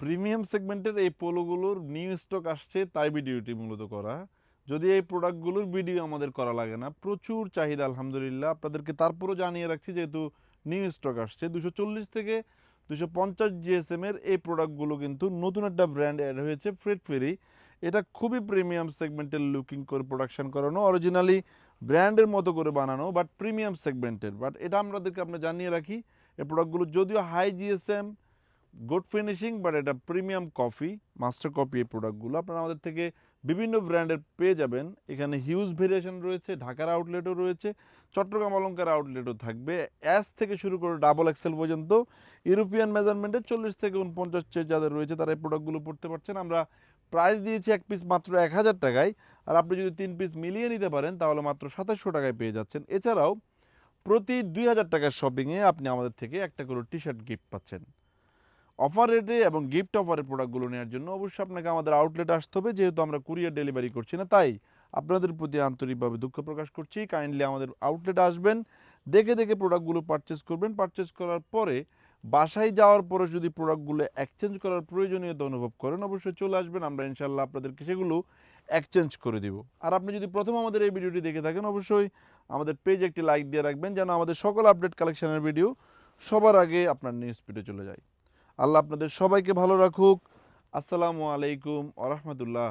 Premium সেগমেন্টের এই পোলোগুলোর new stock আসছে, তাই ভিডিওটি মূলত করা। যদি এই প্রোডাক্টগুলোর ভিডিও আমাদের করা লাগে না, প্রচুর চাহিদা, আলহামদুলিল্লাহ। আপনাদেরকে তারপরও জানিয়ে রাখছি, যেহেতু নিউ স্টক আসছে, দুশো চল্লিশ থেকে দুশো পঞ্চাশ জিএসএম এর এই প্রোডাক্টগুলো কিন্তু নতুন একটা ব্র্যান্ড অ্যাড হয়েছে ফ্রেড ফেরি এটা খুবই প্রিমিয়াম সেগমেন্টের লুকিং করে প্রোডাকশন করানো অরিজিনালি ব্র্যান্ডের মতো করে বানানো বাট প্রিমিয়াম সেগমেন্টের বাট এটা আমাদেরকে, আমরা জানিয়ে রাখি, এই প্রোডাক্টগুলো যদিও high GSM good finishing, but এটা প্রিমিয়াম কফি, মাস্টার কপি এই প্রোডাক্টগুলো। আপনারা আমাদের থেকে বিভিন্ন ব্র্যান্ডের পেয়ে যাবেন। এখানে হিউজ ভেরিয়েশন রয়েছে, ঢাকার আউটলেটও রয়েছে, চট্টগ্রাম অলঙ্কার আউটলেটও থাকবে। অ্যাস থেকে শুরু করে ডাবল এক্সেল পর্যন্ত, ইউরোপিয়ান মেজারমেন্টে চল্লিশ থেকে উনপঞ্চাশ চেয়ে যাদের রয়েছে, তারা এই প্রোডাক্টগুলো পড়তে পারছেন। আমরা প্রাইস দিয়েছি এক পিস মাত্র এক হাজার টাকায়, আর আপনি যদি তিন পিস মিলিয়ে নিতে পারেন, তাহলে মাত্র সাতাশশো টাকায় পেয়ে যাচ্ছেন। এছাড়াও, প্রতি দুই হাজার টাকার শপিংয়ে আপনি আমাদের থেকে একটা করে টি শার্ট গিফট পাচ্ছেন। অফার রেটে এবং গিফট অফারের প্রোডাক্টগুলো নেওয়ার জন্য অবশ্যই আপনাকে আমাদের আউটলেট আসতে হবে। যেহেতু আমরা কুরিয়ার ডেলিভারি করছি না, তাই আপনাদের প্রতি আন্তরিকভাবে দুঃখ প্রকাশ করছি। কাইন্ডলি আমাদের আউটলেট আসবেন, দেখে দেখে প্রোডাক্টগুলো পারচেস করবেন। পারচেস করার পরে বাসায় যাওয়ার পরে যদি প্রোডাক্টগুলো এক্সচেঞ্জ করার প্রয়োজনীয়তা অনুভব করেন, অবশ্যই চলে আসবেন। আমরা ইনশাল্লাহ আপনাদেরকে সেগুলো এক্সচেঞ্জ করে দিব। আর আপনি যদি প্রথম আমাদের এই ভিডিওটি দেখে থাকেন, অবশ্যই আমাদের পেজ একটি লাইক দিয়ে রাখবেন, যেন আমাদের সকল আপডেট কালেকশনের ভিডিও সবার আগে আপনার নিউজ স্পিডে চলে যায়। আল্লাহ আপনাদের সবাইকে ভালো রাখুক। আসসালামু আলাইকুম আ রহমতুল্লাহ।